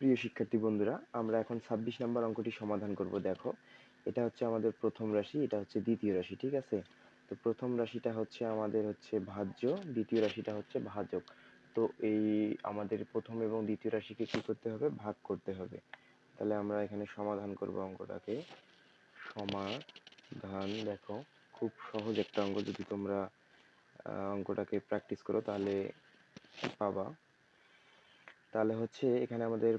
প্রিয় শিক্ষার্থী বন্ধুরা, আমরা এখন ছাব্বিশ নম্বর অঙ্কটি সমাধান করব। দেখো, এটা হচ্ছে আমাদের প্রথম রাশি, এটা হচ্ছে দ্বিতীয় রাশি, ঠিক আছে? তো প্রথম রাশিটা হচ্ছে আমাদের হচ্ছে ভাজ্য, দ্বিতীয় রাশিটা হচ্ছে ভাজক। তো এই আমাদের প্রথম এবং দ্বিতীয় রাশিকে কি করতে হবে? ভাগ করতে হবে। তাহলে আমরা এখানে সমাধান করব অঙ্কটাকে। সমাধান, দেখো, খুব সহজ একটা অঙ্ক। যদি তোমরা অঙ্কটাকে প্র্যাকটিস করো, তাহলে পাবা। তাহলে হচ্ছে এখানে আমাদের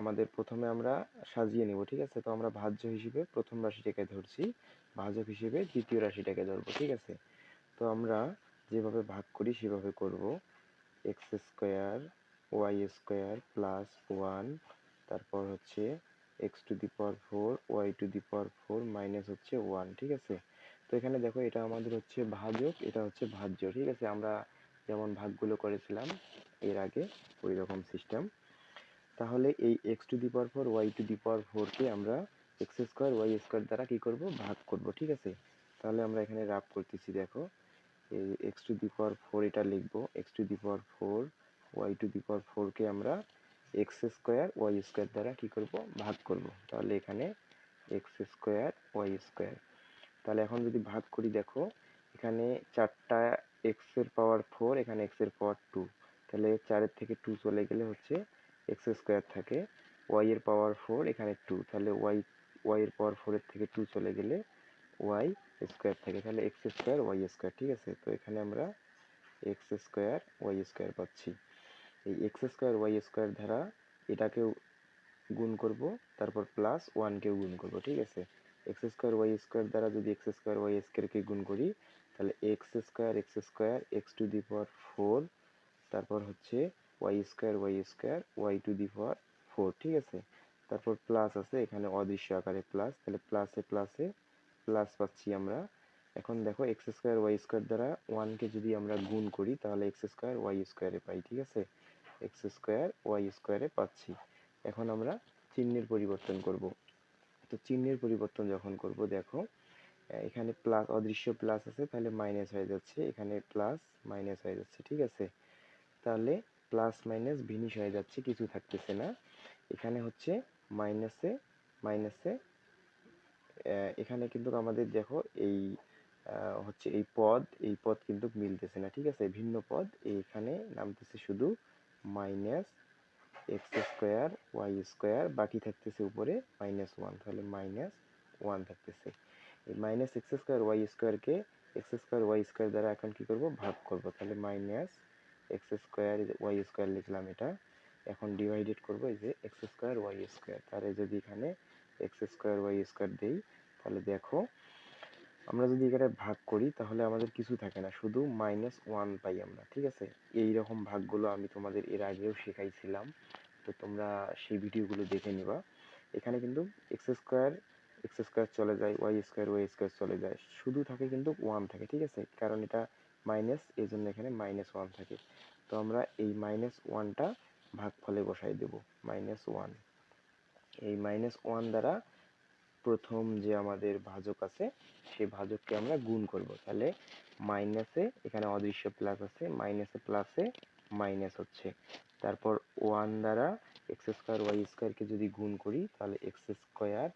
আমাদের প্রথমে আমরা সাজিয়ে নিব, ঠিক আছে? তো আমরা ভাজ্য হিসেবে প্রথম রাশিটাকে ধরছি, ভাজক হিসেবে দ্বিতীয় রাশিটাকে ধরবো, ঠিক আছে? তো আমরা যেভাবে ভাগ করি সেভাবে করব x square y square plus one তারপর হচ্ছে x to the power four y to the power four minus হচ্ছে ওয়ান ঠিক আছে? তো এখানে দেখো এটা আমাদের হচ্ছে ভাজক, এটা হচ্ছে ভাজ্য, ঠিক আছে? আমরা যেমন ভাগগুলো করেছিলাম এর আগে ওই রকম সিস্টেম তাহলে এই x to the power four y to the power ফোরকে আমরা এক্স স্কোয়ার ওয়াই স্কোয়ার দ্বারা কি করব? ভাগ করব, ঠিক আছে? তাহলে আমরা এখানে রাফ করতেছি, দেখো। এই x to the power four এটা লিখব। X to the power four y to the power ফোরকে আমরা এক্স স্কোয়ার ওয়াই স্কোয়ার দ্বারা কি করব? ভাগ করব। তাহলে এখানে এক্স স্কোয়ার ওয়াই স্কোয়ার তাহলে এখন যদি ভাগ করি, দেখো, এখানে চারটা এক্সের পাওয়ার ফোর এখানে এক্সের পাওয়ার টু তাহলে চারের থেকে টু চলে গেলে হচ্ছে এক্স স্কোয়ার থাকে। ওয়াই এর পাওয়ার ফোর এখানে টু তাহলে ওয়াই ওয়াই এর পাওয়ার ফোরের থেকে টু চলে গেলে ওয়াই স্কোয়ার থাকে। তাহলে এক্স স্কোয়ার ওয়াই স্কোয়ার ঠিক আছে? তো এখানে আমরা এক্স স্কোয়ার ওয়াই স্কোয়ার পাচ্ছি। এই এক্স স্কোয়ার ওয়াই স্কোয়ার দ্বারা এটাকেও গুণ করব, তারপর প্লাস ওয়ানকেও গুণ করব, ঠিক আছে? এক্স স্কোয়ার ওয়াই স্কোয়ার দ্বারা যদি এক্স স্কোয়ার ওয়াই স্কোয়ারকে গুণ করি, তাহলে x square x square x to the power four তারপর হচ্ছে y square y square y to the power four ঠিক আছে? তারপর প্লাস আছে, এখানে অদৃশ্য আকারে প্লাস তাহলে প্লাসে প্লাসে প্লাস পাচ্ছি আমরা। এখন দেখো এক্স স্কোয়ার ওয়াই স্কোয়ার দ্বারা ওয়ানকে যদি আমরা গুণ করি, তাহলে এক্স স্কোয়ার ওয়াই স্কোয়ারে পাই, ঠিক আছে? এক্স স্কোয়ার ওয়াই স্কোয়ারে পাচ্ছি। এখন আমরা চিহ্নের পরিবর্তন করব। তো চিহ্নের পরিবর্তন যখন করব, দেখো এখানে প্লাস অদৃশ্য প্লাস আছে, তাহলে মাইনাস হয়ে যাচ্ছে, এখানে প্লাস মাইনাস হয়ে যাচ্ছে, ঠিক আছে? তাহলে প্লাস মাইনাস ভিনিশ হয়ে যাচ্ছে, কিছু থাকতেছে না। এখানে হচ্ছে মাইনাসে মাইনাসে এখানে কিন্তু আমাদের দেখো এই হচ্ছে এই পদ এই পদ কিন্তু মিলতেছে না, ঠিক আছে? ভিন্ন পদ এইখানে নামতেছে শুধু minus x square y square বাকি থাকতেছে উপরে মাইনাস ওয়ান তাহলে মাইনাস ওয়ান থাকতেছে। এই মাইনাস এক্স স্কোয়ার ওয়াই স্কোয়ারকে এক্স স্কোয়ার ওয়াই স্কোয়ার দ্বারা এখন কি করব? ভাগ করব, তাহলে minus x square y square লিখলাম এটা, এখন ডিভাইডেড করব এই যে এক্স স্কোয়ার ওয়াই স্কোয়ার তাহলে যদি এখানে এক্স স্কোয়ার ওয়াই স্কোয়ার দেই, তাহলে দেখো, আমরা যদি এখানে ভাগ করি, তাহলে আমাদের কিছু থাকে না, শুধু মাইনাস ওয়ান পাই আমরা, ঠিক আছে? এই রকম ভাগগুলো আমি তোমাদের এর আগেও শেখাইছিলাম, তো তোমরা সেই ভিডিওগুলো দেখে নিবা। এখানে কিন্তু এক্স স্কোয়ার এক্স স্কোয়ার চলে যায় ওয়াই স্কোয়ার ওয়াই স্কোয়ার চলে যায়, শুধু থাকে কিন্তু ওয়ান থাকে, ঠিক আছে? কারণ এটা মাইনাস এই জন্য এখানে মাইনাস ওয়ান থাকে। তো আমরা এই মাইনাস ওয়ানটা ভাগফলে বসাই দেব মাইনাস ওয়ান এই মাইনাস ওয়ান দ্বারা প্রথম যে আমাদের ভাজক আছে, সেই ভাজককে আমরা গুণ করব। তাহলে মাইনাসে এখানে অদৃশ্য প্লাস আছে মাইনাসে প্লাসে মাইনাস হচ্ছে। তারপর ওয়ান দ্বারা এক্স স্কোয়ার ওয়াই স্কোয়ারকে যদি গুণ করি, তাহলে এক্স স্কোয়ার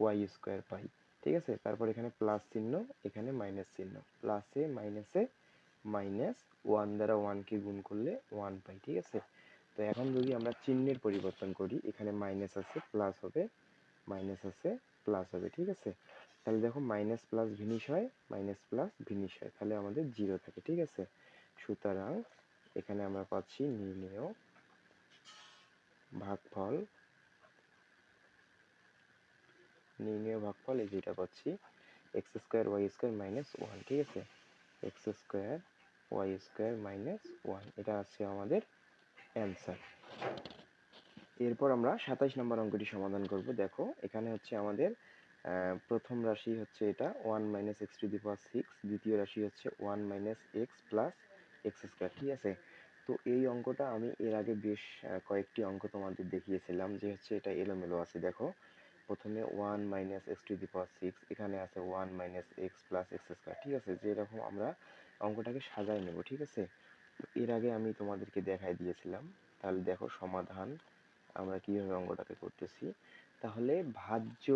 ওয়াই স্কোয়ার পাই। ঠিক আছে? তারপর এখানে প্লাস চিহ্ন, এখানে মাইনাস চিহ্ন। প্লাসে মাইনাসে মাইনাস ওয়ান দ্বারা ওয়ানকে গুণ করলে ওয়ান পাই, ঠিক আছে? তো এখন যদি আমরা চিহ্নের পরিবর্তন করি, এখানে মাইনাস আছে প্লাস হবে, মাইনাস আছে প্লাস হবে, ঠিক আছে? তাহলে দেখো মাইনাস প্লাস ভিনিশ হয়, মাইনাস প্লাস ভিনিশ হয়, তাহলে আমাদের জিরো থাকে, ঠিক আছে? সুতরাং এখানে আমরা পাচ্ছি নির্ণেয় ভাগফল নির্ণেয় ভাগফল এই যেটা পাচ্ছি x square y square minus one ঠিক আছে? X square y square minus one এটা আছে আমাদের অ্যান্সার এরপর আমরা সাতাইশ নম্বর অঙ্কটি সমাধান করব। দেখো, এখানে হচ্ছে আমাদের প্রথম রাশি হচ্ছে এটা one minus x to the power six দ্বিতীয় রাশি হচ্ছে one minus x plus x square ঠিক আছে? তো এই অঙ্কটা আমি এর আগে বেশ কয়েকটি অঙ্ক তোমাদের দেখিয়েছিলাম যে হচ্ছে এটা এলোমেলো আছে। দেখো প্রথমে one minus x to the power six এখানে আছে one minus x plus x square ঠিক আছে? যেরকম আমরা অঙ্কটাকে সাজাই নেব, ঠিক আছে? এর আগে আমি তোমাদেরকে দেখাই দিয়েছিলাম, তাহলে দেখো সমাধান, আমরা কীভাবে অঙ্কটাকে করতেছি। তাহলে ভাজ্য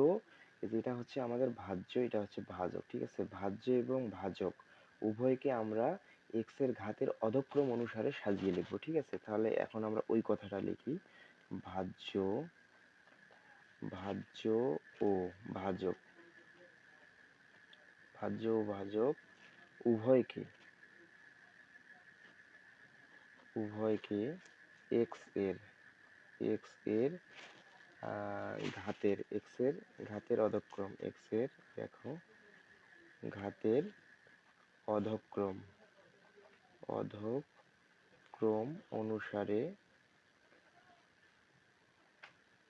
যেটা হচ্ছে আমাদের ভাজ্য, এটা হচ্ছে ভাজক, ঠিক আছে? ভাজ্য এবং ভাজক, উভয়কে আমরা এক্সের ঘাতের অধক্রম অনুসারে সাজিয়ে লিখব, ঠিক আছে? তাহলে এখন আমরা ওই কথাটা লিখি, ভাজ্য ভাজ্য ও ভাজক। ভাজ্য ও ভাজক উভয়কে উভয়কে এক্সের এক্সের ঘাতের এক্সের, ঘাতের অধক্রম এক্সের, দেখো, ঘাতের অধক্রম অধক্রম অনুসারে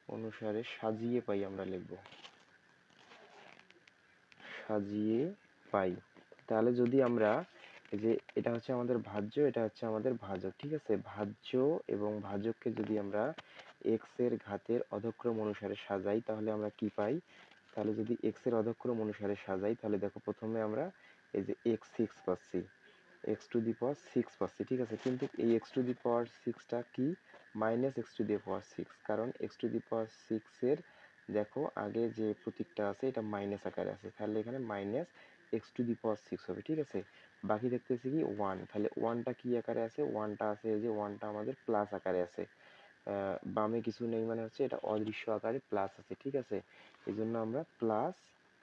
অনুসারে সাজিয়ে পাই আমরা লিখব। সাজিয়ে পাই। তাহলে যদি আমরা যে এটা হচ্ছে আমাদের ভাজ্য, এটা হচ্ছে আমাদের ভাজক ঠিক আছে? ভাজ্য এবং ভাজককে যদি আমরা এক্সের ঘাতের অধক্রম অনুসারে সাজাই, তাহলে আমরা কি পাই? তাহলে যদি এক্সের অধক্রম অনুসারে সাজাই, তাহলে দেখো প্রথমে আমরা এই যে এক্স সিক্স পাচ্ছি। X to the power six পাচ্ছি, ঠিক আছে? কিন্তু এই এক্স টু দি পাওয়ার সিক্সটা কি? Minus x to the power six কারণ এক্স টু দি পাওয়ার সিক্সের দেখো, আগে যে প্রতীকটা আছে, এটা মাইনাস আকারে আছে, তাহলে এখানে minus x to the power six হবে, ঠিক আছে? বাকি দেখতেছি কি ওয়ান তাহলে ওয়ানটা কি আকারে আছে? ওয়ানটা আছে, এই যে ওয়ানটা আমাদের প্লাস আকারে আছে। বামে কিছু নেই মানে হচ্ছে এটা অদৃশ্য আকারে প্লাস আছে, ঠিক আছে? এই জন্য আমরা প্লাস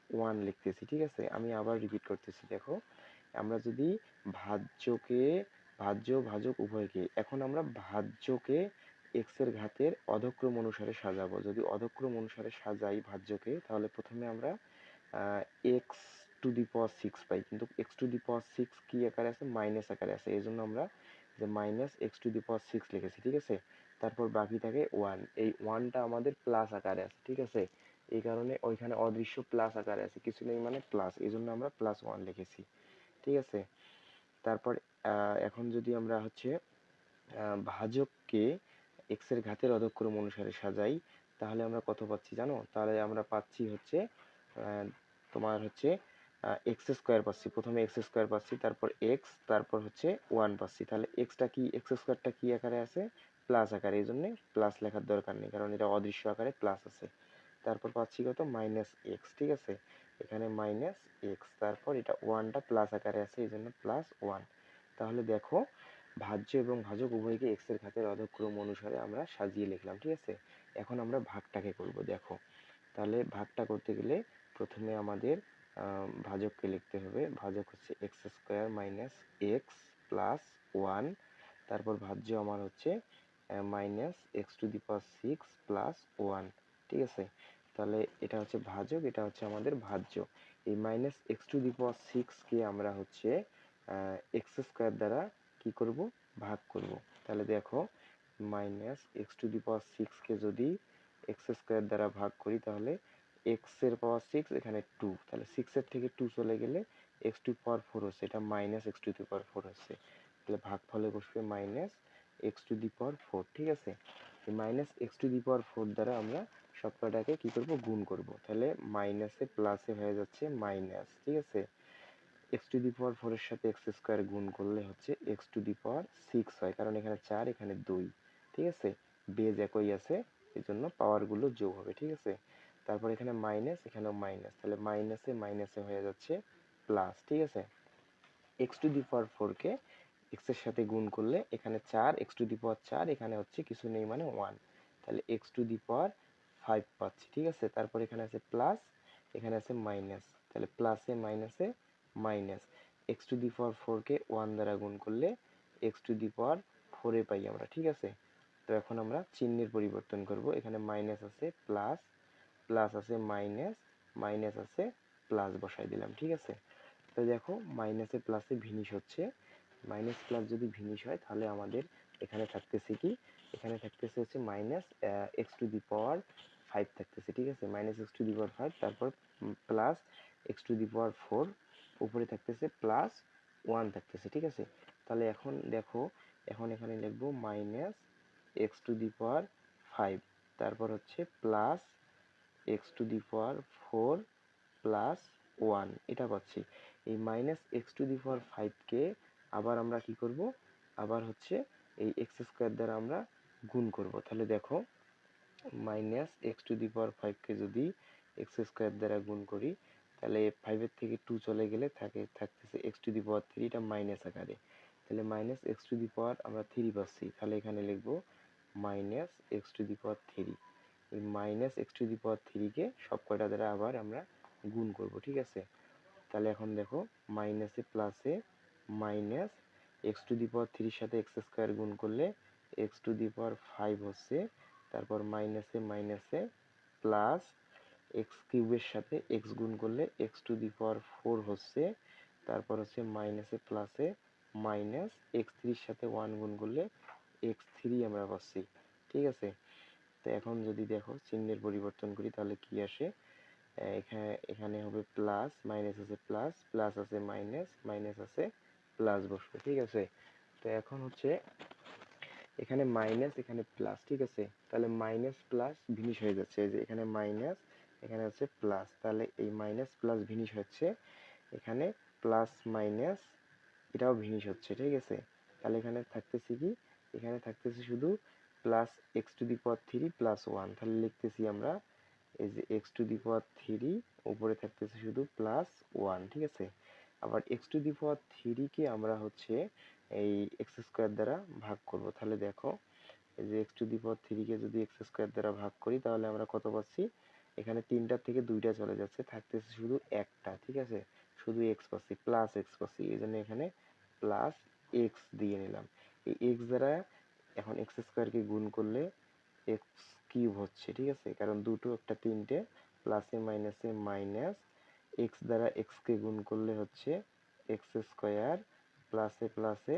ওয়ান লিখতেছি, ঠিক আছে? আমি আবার রিপিট করতেছি, দেখো। আমরা যদি ভাজ্যকে ভাজ্য ভাজক উভয়কে এখন আমরা ভাজ্যকে এক্সের ঘাতের অধক্রম অনুসারে সাজাবো। যদি অধক্রম অনুসারে সাজাই ভাজ্যকে, তাহলে প্রথমে আমরা x to the power six পাই। কিন্তু x to the power six কি আকারে আছে? মাইনাস আকারে আছে। এই জন্য আমরা যে minus x to the power six লিখেছি, ঠিক আছে? তারপর বাকি থাকে ওয়ান এই ওয়ানটা আমাদের প্লাস আকারে আছে, ঠিক আছে? এই কারণে ওইখানে অদৃশ্য প্লাস আকারে আছে। কিছু নেই মানে প্লাস এই জন্য আমরা প্লাস ওয়ান লিখেছি, ঠিক আছে? তারপর এখন যদি আমরা হচ্ছে ভাজককে এক্সের ঘাতের অধক্রম অনুসারে সাজাই, তাহলে আমরা কত পাচ্ছি জানো? তাহলে আমরা পাচ্ছি হচ্ছে তোমার হচ্ছে এক্স স্কোয়ার পাচ্ছি। প্রথমে এক্স স্কোয়ার পাচ্ছি, তারপর এক্স তারপর হচ্ছে ওয়ান পাচ্ছি। তাহলে এক্সটা কি এক্স স্কোয়ারটা কি আকারে আছে? প্লাস আকারে। এই জন্যে প্লাস লেখার দরকার নেই, কারণ এটা অদৃশ্য আকারে প্লাস আছে। তারপর পাচ্ছি কত? মাইনাস এক্স ঠিক আছে? এখানে মাইনাস এক্স তারপর এটা ওয়ানটা প্লাস আকারে আছে, এই জন্য প্লাস ওয়ান তাহলে দেখো, ভাজ্য এবং ভাজক উভয়কে এক্সের ঘাতের অধক্রম অনুসারে আমরা সাজিয়ে লিখলাম, ঠিক আছে? এখন আমরা ভাগটাকে করব, দেখো। তাহলে ভাগটা করতে গেলে প্রথমে আমাদের ভাজককে লিখতে হবে। ভাজক হচ্ছে x square minus x plus one. তারপর ভাজ্য আমার হচ্ছে minus x to the power six plus one, ঠিক আছে? তাহলে এটা হচ্ছে ভাজক, এটা হচ্ছে আমাদের ভাজ্য। এই minus x to the power সিক্সকে আমরা হচ্ছে এক্স স্কোয়ার দ্বারা কি করব? ভাগ করব। তাহলে দেখো minus x to the power সিক্সকে যদি এক্স স্কোয়ার দ্বারা ভাগ করি, তাহলে এক্সের পাওয়ার সিক্স এখানে টু তাহলে সিক্সের থেকে টু চলে গেলে এক্স টু পাওয়ার ফোর হচ্ছে, এটা minus x to the power four হচ্ছে। তাহলে ভাগ ফলে বসবে minus x to the power four ঠিক আছে? Minus x to the power four দ্বারা আমরা সব কটাকে কী করব? গুণ করব। তাহলে মাইনাসে প্লাসে হয়ে যাচ্ছে মাইনাস ঠিক আছে? এক্স টু দি পাওয়ার ফোরের সাথে এক্স স্কোয়ার গুণ করলে হচ্ছে x to the power six হয়। কারণ এখানে চার, এখানে দুই, ঠিক আছে? বেজ একই আছে এই জন্য পাওয়ারগুলো যোগ হবে, ঠিক আছে? তারপর এখানে মাইনাস এখানেও মাইনাস তাহলে মাইনাসে মাইনাসে হয়ে যাচ্ছে প্লাস ঠিক আছে? এক্স টু দি পাওয়ার ফোরকে এক্সের সাথে গুণ করলে এখানে চার এক্স টু দি পাওয়ার চার, এখানে হচ্ছে কিছু নেই মানে ওয়ান তাহলে x to the power five পাচ্ছি, ঠিক আছে? তারপর এখানে আছে প্লাস এখানে আছে মাইনাস তাহলে প্লাসে মাইনাসে minus x to the power ফোরকে ওয়ান দ্বারা গুণ করলে এক্স টু দি পাওয়ার ফোরে পাই আমরা, ঠিক আছে? তো এখন আমরা চিহ্নের পরিবর্তন করব। এখানে মাইনাস আছে প্লাস প্লাস আছে মাইনাস মাইনাস আছে প্লাস বসাই দিলাম, ঠিক আছে? তো দেখো, মাইনাসে প্লাসে ভিনিশ হচ্ছে। মাইনাস প্লাস যদি ভিনিশ হয়, তাহলে আমাদের এখানে থাকতেছে কি? এখানে থাকতেছে হচ্ছে minus x to the power five থাকতেছে, ঠিক আছে? Minus x to the power five তারপর plus x to the power four উপরে থাকতেছে প্লাস ওয়ান থাকতেছে, ঠিক আছে? তাহলে এখন দেখো, এখন এখানে লিখব minus x to the power five তারপর হচ্ছে plus x to the power four plus one এটা পাচ্ছি। এই minus x to the power ফাইভকে আবার আমরা কি করব? আবার হচ্ছে এই এক্স স্কোয়ার দ্বারা আমরা গুণ করব। তাহলে দেখো minus x to the power ফাইভকে যদি এক্স স্কোয়ার দ্বারা গুণ করি তাহলে ফাইভের থেকে টু চলে গেলে থাকে, থাকতেছে x to the power three এটা মাইনাস আকারে। তাহলে minus x to the power আমরা থ্রি পাচ্ছি। তাহলে এখানে লিখব minus x to the power three ওই minus x to the power থ্রিকে সব কয়টা দ্বারা আবার আমরা গুণ করব, ঠিক আছে? তাহলে এখন দেখো মাইনাসে প্লাসে minus x to the power থ্রির সাথে এক্স স্কোয়ার গুণ করলে x to the power five হচ্ছে। তারপর মাইনাসে মাইনাসে প্লাস এক্স কিউবের সাথে এক্স গুণ করলে x to the power four হচ্ছে। তারপর হচ্ছে মাইনাসে প্লাসে মাইনাস এক্স থ্রির সাথে ওয়ান গুণ করলে এক্স থ্রি আমরা পাচ্ছি। ঠিক আছে? তো এখন যদি দেখো চিহ্নের পরিবর্তন করি তাহলে কি আসে? এখানে এখানে হবে প্লাস মাইনাস আছে প্লাস প্লাস আছে মাইনাস মাইনাস আছে প্লাস বসবে। ঠিক আছে? তো এখন হচ্ছে এখানে মাইনাস এখানে প্লাস ঠিক আছে? তাহলে মাইনাস প্লাস ভিনিশ হয়ে যাচ্ছে। যে এখানে মাইনাস এখানে হচ্ছে প্লাস তাহলে এই মাইনাস প্লাস ভিনিশ হচ্ছে। এখানে প্লাস মাইনাস এটাও ভিনিশ হচ্ছে, ঠিক আছে? তাহলে এখানে থাকতেছি কি? এখানে থাকতেছে শুধু plus x to the power three plus one তাহলে লিখতেছি আমরা এই যে x to the power three উপরে থাকতেছে শুধু প্লাস ওয়ান ঠিক আছে? আবার এক্স টু দি পাওয়ার থ্রিকে আমরা হচ্ছে এই এক্স স্কোয়ার দ্বারা ভাগ করব। তাহলে দেখো, এই যে এক্স টু দি পাওয়ার থ্রিকে যদি এক্স স্কোয়ার দ্বারা ভাগ করি, তাহলে আমরা কত পাচ্ছি? এখানে তিনটার থেকে দুইটা চলে যাচ্ছে, থাকতেছে শুধু একটা, ঠিক আছে? শুধু এক্স পাচ্ছি প্লাস এক্স পাচ্ছি এই জন্য এখানে প্লাস এক্স দিয়ে নিলাম। এই এক্স দ্বারা এখন এক্স স্কোয়ারকে গুণ করলে এক্স কিউব হচ্ছে, ঠিক আছে? কারণ দুটো, একটা, তিনটে প্লাসে মাইনাসে মাইনাস এক্স দ্বারা এক্সকে গুণ করলে হচ্ছে এক্স স্কোয়ার প্লাসে প্লাসে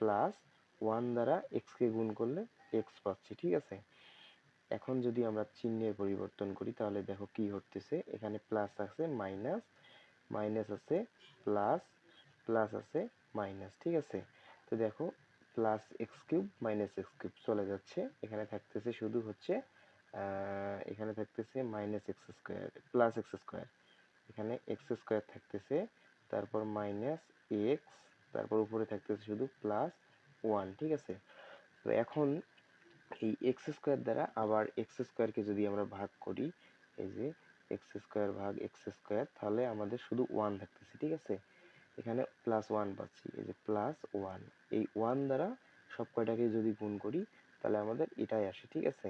প্লাস ওয়ান দ্বারা এক্সকে গুণ করলে এক্স পাচ্ছি, ঠিক আছে? এখন যদি আমরা চিহ্নের পরিবর্তন করি, তাহলে দেখো কি হতেছে এখানে প্লাস আছে মাইনাস মাইনাস আছে প্লাস প্লাস আছে মাইনাস ঠিক আছে? তো দেখো plus x cube minus x cube চলে যাচ্ছে। এখানে থাকতেছে শুধু হচ্ছে এখানে থাকতেছে minus x square plus x square এখানে এক্স স্কোয়ার থাকতেছে, তারপর মাইনাস এক্স তারপর উপরে থাকতেছে শুধু প্লাস ওয়ান ঠিক আছে? তো এখন এই এক্স স্কোয়ার দ্বারা আবার এক্স স্কোয়ারকে যদি আমরা ভাগ করি, এই যে এক্স স্কোয়ার ভাগ এক্স স্কোয়ার তাহলে আমাদের শুধু ওয়ান থাকতেছে, ঠিক আছে? এখানে প্লাস ওয়ান পাচ্ছি, এই যে প্লাস ওয়ান এই ওয়ান দ্বারা সব কয়টাকে যদি গুণ করি, তাহলে আমাদের এটাই আসে, ঠিক আছে?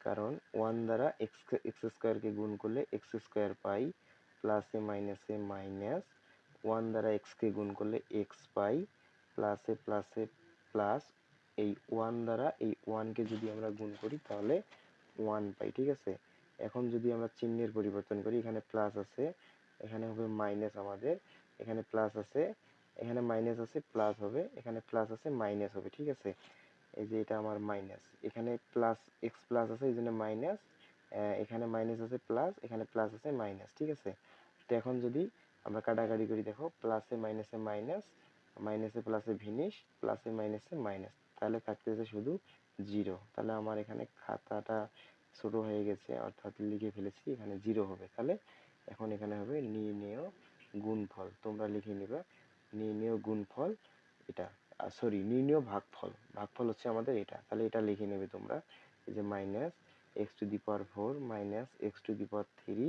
কারণ ওয়ান দ্বারা এক্স এক্স স্কোয়ারকে গুণ করলে এক্স স্কোয়ার পাই প্লাসে মাইনাসে মাইনাস ওয়ান দ্বারা এক্সকে গুণ করলে এক্স পাই প্লাসে প্লাসে প্লাস এই ওয়ান দ্বারা এই ওয়ানকে যদি আমরা গুণ করি তাহলে ওয়ান পাই, ঠিক আছে? এখন যদি আমরা চিহ্নের পরিবর্তন করি, এখানে প্লাস আছে, এখানে হবে মাইনাস আমাদের, এখানে প্লাস আছে, এখানে মাইনাস আছে প্লাস হবে, এখানে প্লাস আছে মাইনাস হবে, ঠিক আছে? এই যে এটা আমার মাইনাস এখানে প্লাস এক্স প্লাস আছে, এই জন্য মাইনাস এখানে মাইনাস আছে প্লাস এখানে প্লাস আছে মাইনাস ঠিক আছে? তো এখন যদি আমরা কাটাকাটি করি, দেখো প্লাসে মাইনাসে মাইনাস মাইনাসে প্লাসে ভিনিশ প্লাসে মাইনাসে মাইনাস তাহলে থাকতেছে শুধু জিরো। তাহলে আমার এখানে খাতাটা ছোট হয়ে গেছে, অর্থাৎ লিখে ফেলেছি, এখানে জিরো হবে। তাহলে এখন এখানে হবে নির্ণেয় গুণফল। তোমরা লিখে নিবে নির্ণেয় গুণফল এটা সরি নির্ণেয় ভাগফল। ভাগফল হচ্ছে আমাদের এটা। তাহলে এটা লিখে নেবে তোমরা, এই যে minus x to the power four minus x to the power three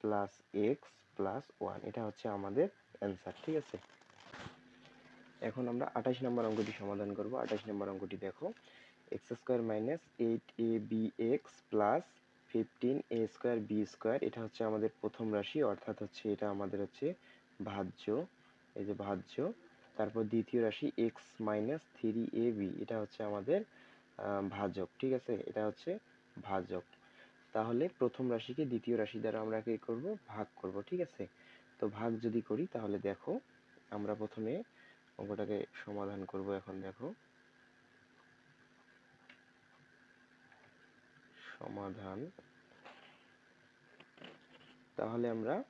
plus x plus one এটা হচ্ছে আমাদের অ্যান্সার ঠিক আছে? এখন আমরা আঠাশ নম্বর অঙ্কটি সমাধান করব। আঠাশ নম্বর অঙ্কটি দেখো। X square minus eight a b x plus fifteen a square b square, এটা হচ্ছে আমাদের প্রথম রাশি, অর্থাৎ হচ্ছে এটা আমাদের হচ্ছে ভাজ্য, এই যে ভাজ্য। তারপর দ্বিতীয় রাশি x minus three a b, এটা হচ্ছে আমাদের ভাজক, ঠিক আছে? এটা হচ্ছে ভাজক। তাহলে প্রথম রাশিকে দ্বিতীয় রাশি দ্বারা আমরা কি করব? ভাগ করব, ঠিক আছে? তো ভাগ যদি করি তাহলে দেখো, আমরা প্রথমে অঙ্কটাকে সমাধান করব এখন, দেখো। সমাধান। তাহলে আমরা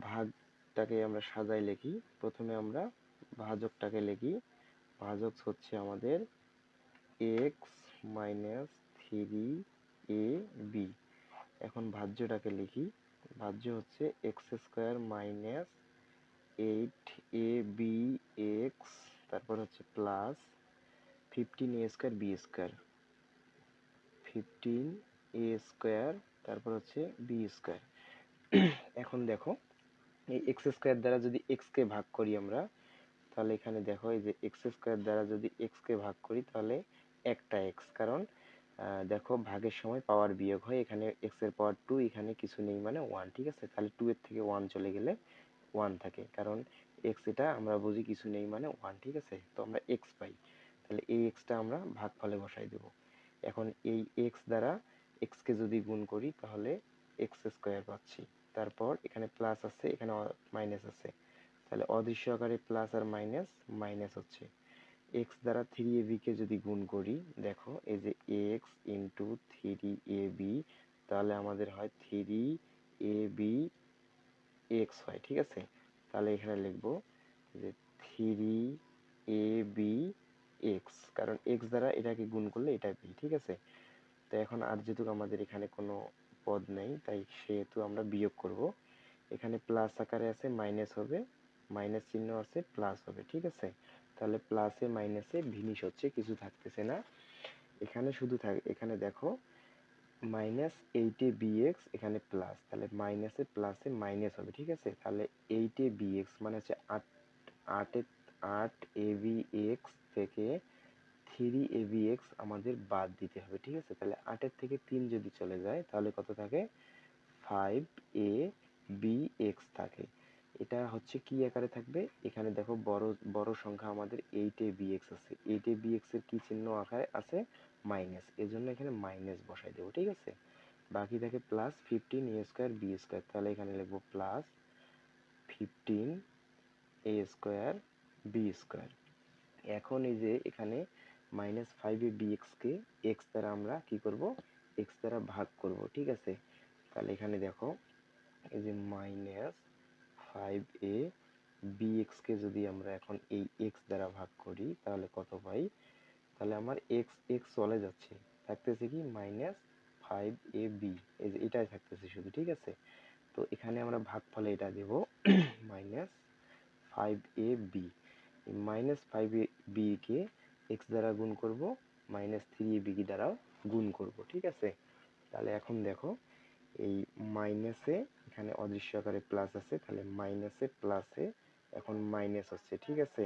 ভাগটাকে আমরা সাজাই লিখি। প্রথমে আমরা ভাজকটাকে লিখি। ভাজক হচ্ছে আমাদের x minus three a b এখন ভাজ্যটাকে লিখি। ভাজ্য হচ্ছে x square minus eight a b x, তারপর হচ্ছে plus fifteen a square b square. Fifteen a square, তারপর হচ্ছে বি স্কোয়ার। এখন দেখো, এই এক্স স্কোয়ার দ্বারা যদি এক্স কে ভাগ করি আমরা, তাহলে এখানে দেখো এই যে এক্স স্কোয়ার দ্বারা যদি এক্স কে ভাগ করি, তাহলে একটা এক্স। কারণ দেখো ভাগের সময় পাওয়ার বিয়োগ হয়, এখানে এক্সের পাওয়ার টু, এখানে কিছু নেই মানে ওয়ান, ঠিক আছে? তাহলে টু এর থেকে ওয়ান চলে গেলে ওয়ান থাকে। কারণ এক্স এটা আমরা বুঝি কিছু নেই মানে ওয়ান ঠিক আছে? তো আমরা এক্স পাই। তাহলে এই এক্সটা আমরা ভাগ ফলে বসাই দেব। এখন এই এক্স দ্বারা এক্স কে যদি গুণ করি, তাহলে এক্স স্কোয়ার পাচ্ছি। তারপর এখানে প্লাস আছে, এখানে মাইনাস আছে। তাহলে অদৃশ্য আকারে প্লাস আর মাইনাস মাইনাস হচ্ছে। এক্স দ্বারা থ্রি এ বি কে যদি গুণ করি, দেখো, এই যে x into three a b তাহলে আমাদের হয় থ্রি এ বি এক্স হয় ঠিক আছে? তাহলে এখানে লিখব যে থ্রি এ বি এক্স কারণ এক্স দ্বারা এটাকে গুণ করলে এটা বি ঠিক আছে? তো এখন আর যেহেতু আমাদের এখানে কোনো পদ নেই, তাই সেহেতু আমরা বিয়োগ করব। এখানে প্লাস আকারে আছে মাইনাস হবে মাইনাস চিহ্ন আছে প্লাস হবে, ঠিক আছে? তাহলে প্লাসে মাইনাসে ভিনিশ হচ্ছে, কিছু থাকতেছে না। এখানে শুধু থাক, এখানে দেখো মাইনাস এইটে বিএক্স এখানে প্লাস তাহলে মাইনাসে প্লাসে মাইনাস হবে, ঠিক আছে? তাহলে এইটে বিএক্স মানে হচ্ছে আট, আটে আট এ বি এক্স থেকে থ্রি এ বি এক্স আমাদের বাদ দিতে হবে, ঠিক আছে? তাহলে আটের থেকে তিন যদি চলে যায়, তাহলে কত থাকে? ফাইভ এ বি এক্স থাকে। এটা হচ্ছে কি আকারে থাকবে? এখানে দেখো বড় বড় সংখ্যা আমাদের এইট এ বি এক্স আছে। এইট এ বি এক্সের কি চিহ্ন আকারে আছে? মাইনাস, এজন্য এখানে মাইনাস বসাই দেবো, ঠিক আছে? বাকি থাকে plus fifteen a square b square তাহলে এখানে লিখব plus fifteen a square b square এখন এই যে এখানে মাইনাস ফাইভ এ বি এক্সকে এক্স দ্বারা আমরা কি করব? এক্স দ্বারা ভাগ করব, ঠিক আছে? তাহলে এখানে দেখো, এই যে মাইনাস ফাইভ এ বি এক্সকে যদি আমরা এখন এই এক্স দ্বারা ভাগ করি, তাহলে কত পাই? তাহলে আমার এক্স এক্স চলে যাচ্ছে। থাকতেছে কি? মাইনাস ফাইভ এ বি এই এটাই থাকতেছে শুধু, ঠিক আছে? তো এখানে আমরা ভাগ ভাগফলে এটা দেব minus five a b minus five a b K x দ্বারা গুণ করব মাইনাস থ্রি এ বি দ্বারাও গুণ করব, ঠিক আছে? তাহলে এখন দেখো, এই মাইনাসে এখানে অদৃশ্য আকারে প্লাস আছে, তাহলে মাইনাসে প্লাসে এখন মাইনাস হচ্ছে, ঠিক আছে?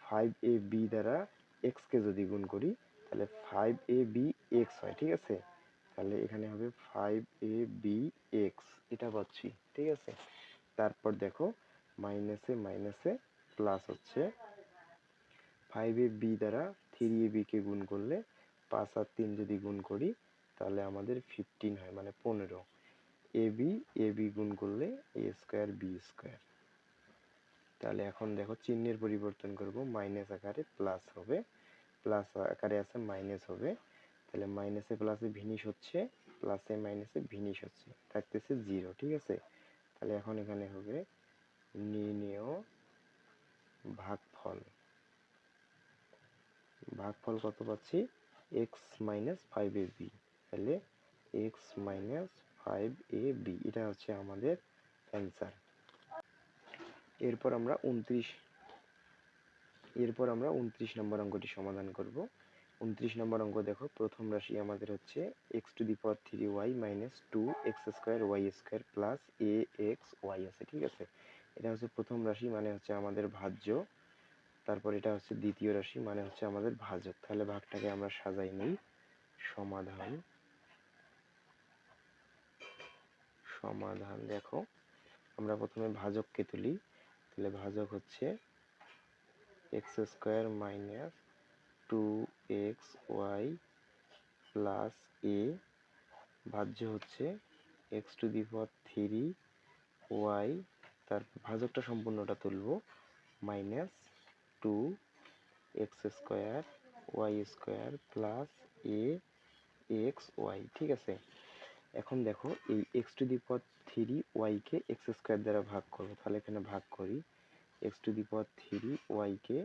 ফাইভ এ বি দ্বারা এক্স কে যদি গুণ করি, তাহলে ফাইভ এ বি এক্স হয়, ঠিক আছে? তাহলে এখানে হবে ফাইভ এ বি এক্স এটা পাচ্ছি, ঠিক আছে? তারপর দেখো মাইনাসে মাইনাসে প্লাস হচ্ছে ফাইভ এ বি দ্বারা থ্রি এ বি কে গুণ করলে পাঁচ আর তিন যদি গুণ করি, তাহলে আমাদের ফিফটিন হয় মানে পনেরো। এ বি এ বি গুণ করলে এ স্কোয়ার বি স্কোয়ার তাহলে এখন দেখো চিহ্নের পরিবর্তন করব মাইনাস আকারে প্লাস হবে প্লাস আকারে আছে মাইনাস হবে, তাহলে মাইনাসে প্লাসে ভিনিশ হচ্ছে প্লাসে মাইনাসে ভিনিশ হচ্ছে, থাকতেছে জিরো ঠিক আছে? তাহলে এখন এখানে হবে নির্ণেয় ভাগফল। ভাগফল কত পাচ্ছি? X minus five a b তাহলে x minus five a b এটা হচ্ছে আমাদের অ্যান্সার এরপর আমরা উনত্রিশ, এরপর আমরা উনত্রিশ নম্বর অঙ্কটি সমাধান করব। উনত্রিশ নম্বর অঙ্ক দেখো, প্রথম রাশি আমাদের হচ্ছে x to the power three y minus two x square y square plus a x y আছে, ঠিক আছে? এটা হচ্ছে প্রথম রাশি মানে হচ্ছে আমাদের ভাজ্য। তারপর এটা হচ্ছে দ্বিতীয় রাশি মানে হচ্ছে আমাদের ভাজক তাহলে ভাগটাকে আমরা সাজাই নিই। সমাধান সমাধান দেখো। আমরা প্রথমে ভাজককে তুলি। তাহলে ভাজক হচ্ছে x square minus two x y plus a, ভাজ্য হচ্ছে x to the power three y, তার ভাজকটা সম্পূর্ণটা তুলবো, minus two x square y square plus a, x y, ঠিক আছে? এখন দেখো এই x to the power three ওয়াইকে x square দ্বারা ভাগ করব, তাহলে এখানে ভাগ করি। X to the power three ওয়াইকে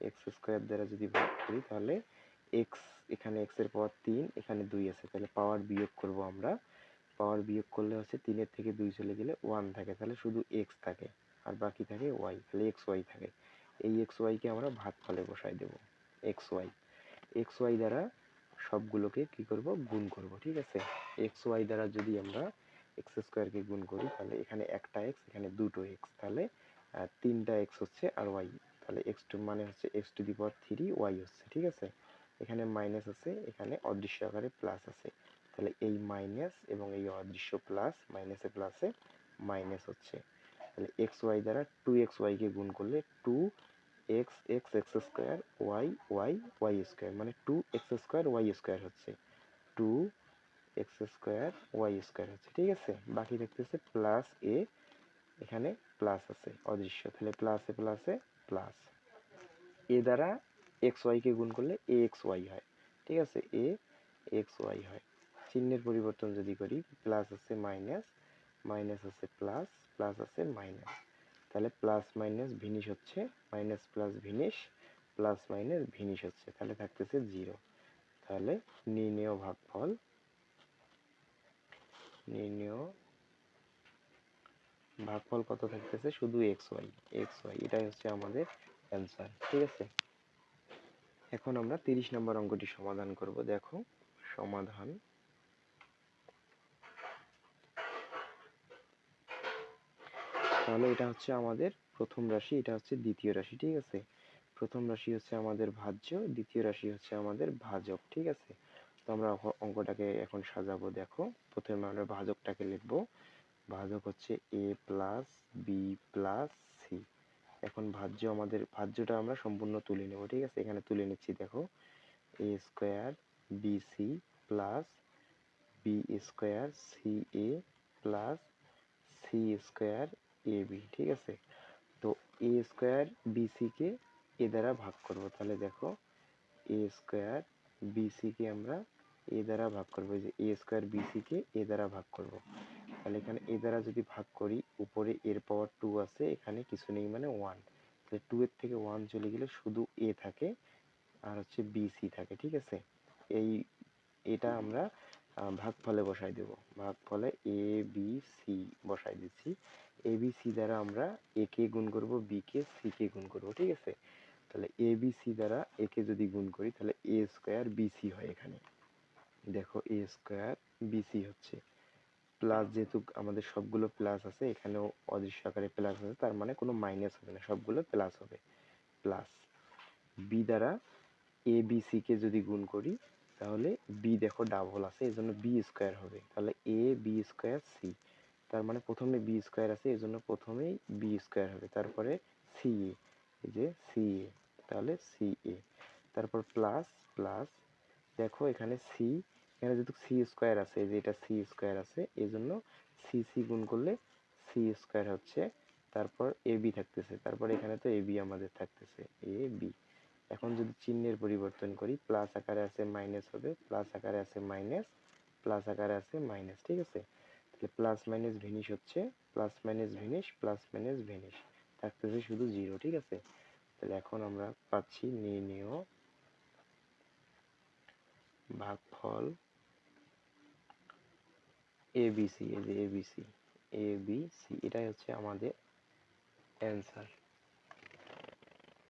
x square দ্বারা যদি ভাগ করি, তাহলে এক্স এখানে এক্সের পাওয়ার তিন, এখানে দুই আছে। তাহলে পাওয়ার বিয়োগ করব আমরা। পাওয়ার বিয়োগ করলে হচ্ছে তিনের থেকে দুই চলে গেলে ওয়ান থাকে। তাহলে শুধু এক্স থাকে, আর বাকি থাকে ওয়াই তাহলে এক্স ওয়াই থাকে। এই এক্স ওয়াইকে আমরা ভাগফলে বসাই দেব এক্স ওয়াই এক্স ওয়াই দ্বারা সবগুলোকে কি করব? গুণ করব, ঠিক আছে? এক্স ওয়াই দ্বারা যদি আমরা এক্স স্কোয়ারকে গুণ করি, তাহলে এখানে একটা এক্স এখানে দুটো এক্স তাহলে তিনটা এক্স হচ্ছে আর ওয়াই তাহলে এক্স টু মানে হচ্ছে x to the power three y হচ্ছে, ঠিক আছে? এখানে মাইনাস আছে, এখানে অদৃশ্য আকারে প্লাস আছে, তাহলে এই মাইনাস এবং এই অদৃশ্য প্লাস মাইনাসে প্লাসে মাইনাস হচ্ছে, তাহলে এক্স ওয়াই দ্বারা টু এক্স ওয়াইকে গুণ করলে two x x x square y y y square মানে two x square y square হচ্ছে two x square, y square হচ্ছে, ঠিক আছে? বাকি থাকতেছে প্লাস এ, এখানে প্লাস আছে, অদৃশ্য। তাহলে প্লাসে প্লাসে প্লাস। এ দ্বারা এক্স ওয়াইকে গুণ করলে এ এক্স ওয়াই হয়, ঠিক আছে? এ এক্স ওয়াই হয়। চিহ্নের পরিবর্তন যদি করি, প্লাস আছে মাইনাস মাইনাস আছে প্লাস প্লাস আছে মাইনাস। তাহলে প্লাস মাইনাস ভিনিশ হচ্ছে, minus plus vanish, plus minus vanish হচ্ছে, তাহলে থাকতেছে জিরো। তাহলে নির্ণেয় ভাগফল নির্ণেয় ভাগফল কত থাকতেছে? শুধু এক্স ওয়াই এক্স ওয়াই এটাই হচ্ছে আমাদের অ্যান্সার ঠিক আছে? এখন আমরা তিরিশ নম্বর অঙ্কটি সমাধান করব, দেখো, সমাধান। তাহলে এটা হচ্ছে আমাদের প্রথম রাশি, এটা হচ্ছে দ্বিতীয় রাশি, ঠিক আছে? প্রথম রাশি হচ্ছে আমাদের ভাজ্য, দ্বিতীয় রাশি হচ্ছে আমাদের ভাজক, ঠিক আছে? তো আমরা অঙ্কটাকে এখন সাজাবো। দেখো, প্রথমে আমরা ভাজকটাকে লিখব। ভাজক হচ্ছে a plus b plus c এখন ভাজ্য আমাদের, ভাজ্যটা আমরা সম্পূর্ণ তুলে নেব, ঠিক আছে? এখানে তুলে নিচ্ছি, দেখো। A square b c plus b square c a plus c square a b ঠিক আছে? তো এ স্কোয়ার বি কে এ দ্বারা ভাগ করব। তাহলে দেখো এ স্কোয়ার বি কে আমরা এ দ্বারা ভাগ করব যে এ স্কোয়ার বি কে এ দ্বারা ভাগ করব। তাহলে এখানে এ দ্বারা যদি ভাগ করি উপরে এর পাওয়ার টু আছে এখানে কিছু নেই মানে ওয়ান তাহলে টু এর থেকে ওয়ান চলে গেলে শুধু এ থাকে আর হচ্ছে বি সি থাকে ঠিক আছে? এই এটা আমরা আহ, ভাগফলে বসাই দেব। ভাগফলে এ বি সি বসাই দিচ্ছি। এ বি সি দ্বারা আমরা এ কে গুণ করব বি কে সি কে গুণ করব ঠিক আছে? তাহলে এ বি সি দ্বারা এ কে যদি গুণ করি তাহলে এ স্কোয়ার বি সি হয় এখানে। দেখো এ স্কোয়ার বি সি হচ্ছে। প্লাস যেহেতু আমাদের সবগুলো প্লাস আছে, এখানেও অদৃশ্য আকারে প্লাস আছে, তার মানে কোনো মাইনাস হবে না, সবগুলো প্লাস হবে। প্লাস বি দ্বারা এ বি সি কে যদি গুণ করি, তাহলে বি দেখো ডাবল আছে এই জন্য বি স্কোয়ার হবে। তাহলে এ বি স্কোয়ার সি তার মানে প্রথমে বি স্কোয়ার আছে এই জন্য প্রথমেই বি স্কোয়ার হবে। তারপরে সি এ এই যে সি এ তাহলে সি এ তারপর প্লাস প্লাস দেখো এখানে সি এখানে যেহেতু সি স্কোয়ার আছে, এই যে এটা সি স্কোয়ার আছে এই জন্য সি সি গুণ করলে সি স্কোয়ার হচ্ছে, তারপর এ বি থাকতেছে, তারপর এখানে তো এ বি আমাদের থাকতেছে এ বি এখন যদি চিহ্নের পরিবর্তন করি প্লাস আকারে আছে মাইনাস হবে প্লাস আকারে আছে মাইনাস প্লাস আকারে আছে মাইনাস ঠিক আছে? তাহলে প্লাস মাইনাস ভিনিশ হচ্ছে plus minus vanish plus minus vanish থাকতেছে শুধু জিরো ঠিক আছে? তাহলে এখন আমরা পাচ্ছি নির্ণেয় ভাগফল এবিসি এই যে এবিসি এবিসি এটাই হচ্ছে আমাদের অ্যান্সার